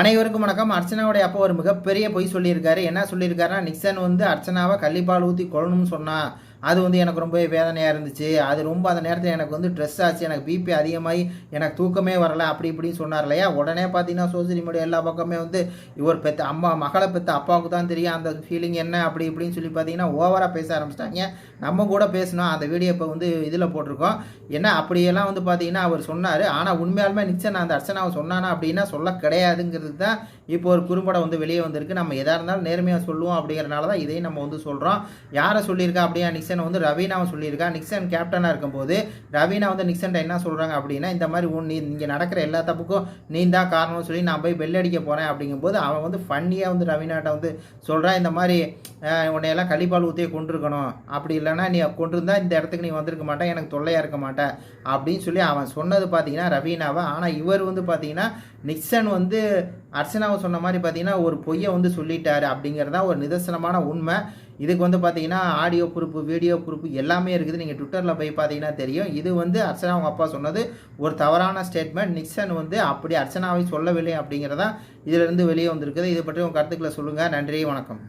அனைவருக்கும் வணக்கம். அர்ச்சனாவுடைய அப்போ ஒரு மிகப்பெரிய பொய் சொல்லியிருக்காரு. என்ன சொல்லியிருக்காருன்னா நிக்சன் வந்து அர்ச்சனாவை கள்ளிப்பால் ஊற்றி கொள்ளணும்னு சொன்னா. அது வந்து எனக்கு ரொம்ப வேதனையாக இருந்துச்சு. அது ரொம்ப அந்த நேரத்தில் எனக்கு வந்து ட்ரெஸ் ஆச்சு. எனக்கு பிபி அதிகமாகி எனக்கு தூக்கமே வரல. அப்படி இப்படின்னு சொன்னார் இல்லையா? உடனே பார்த்தீங்கன்னா சோசியல் மீடியா எல்லா பக்கமே வந்து இவர் பெத்த அம்மா மகளை பெத்த அப்பாவுக்கு தான் தெரியும். அந்த ஃபீலிங் என்ன? அப்படி இப்படின்னு சொல்லி பார்த்தீங்கன்னா ஓவராக பேச ஆரம்பிச்சிட்டாங்க. நம்ம கூட பேசணும் அந்த வீடியோ இப்போ வந்து இதில் போட்டிருக்கோம். என்ன? அப்படியெல்லாம் வந்து பார்த்தீங்கன்னா அவர் சொன்னார். ஆனால் உண்மையாலுமே நிச்சயம் அந்த அர்ச்சனாவை சொன்னானா அப்படின்னா சொல்ல கிடையாதுங்கிறது தான் இப்போ ஒரு குறும்படம் வந்து வெளியே வந்திருக்கு. நம்ம எதாக இருந்தாலும் நேர்மையாக சொல்லுவோம் அப்படிங்கிறனால தான் இதையும் நம்ம வந்து சொல்கிறோம் யாரை சொல்லியிருக்கா அப்படியா நிக்சன் வந்து ரவீனாவை சொல்லியிருக்கா. நிக்சன் கேப்டனாக இருக்கும்போது ரவீனா வந்து நிக்சன்ட்ட என்ன சொல்கிறாங்க அப்படின்னா இந்த மாதிரி உன் நீ இங்கே நடக்கிற எல்லா தப்புக்கும் நீ தான் காரணம்னு சொல்லி நான் போய் bell அடிக்க போகிறேன் அப்படிங்கும்போது அவன் வந்து ஃபன்னியாக வந்து ரவீனாட்ட வந்து சொல்கிறான் இந்த மாதிரி உன்னையெல்லாம் கழிப்பால் ஊற்றியே கொண்டிருக்கணும் அப்படி இல்லைன்னா நீ கொண்டிருந்தா இந்த இடத்துக்கு நீ வந்திருக்க மாட்டேன் எனக்கு தொல்லையாக இருக்க மாட்டேன் அப்படின்னு சொல்லி அவன் சொன்னது பார்த்தீங்கன்னா ரவீனாவை? ஆனால் இவர் வந்து பார்த்தீங்கன்னா நிக்சன் வந்து அர்ச்சனாவை சொன்ன மாதிரி பார்த்தீங்கன்னா ஒரு பொய்யை வந்து சொல்லிட்டாரு அப்படிங்கிறது தான் ஒரு நிதர்சனமான உண்மை. இதுக்கு வந்து பார்த்தீங்கன்னா ஆடியோ ப்ரூஃப் வீடியோ ப்ரூஃப் எல்லாமே இருக்குது. நீங்கள் ட்விட்டரில் போய் பார்த்தீங்கன்னா தெரியும். இது வந்து அர்ச்சனா அவங்க அப்பா சொன்னது ஒரு தவறான ஸ்டேட்மெண்ட் நிக்சன் வந்து அப்படி அர்ச்சனாவை சொல்லவில்லை அப்படிங்கிறதான் இதிலிருந்து வெளியே வந்திருக்குது. இதை பற்றி உங்கள் கருத்துக்களை சொல்லுங்கள் நன்றி வணக்கம்.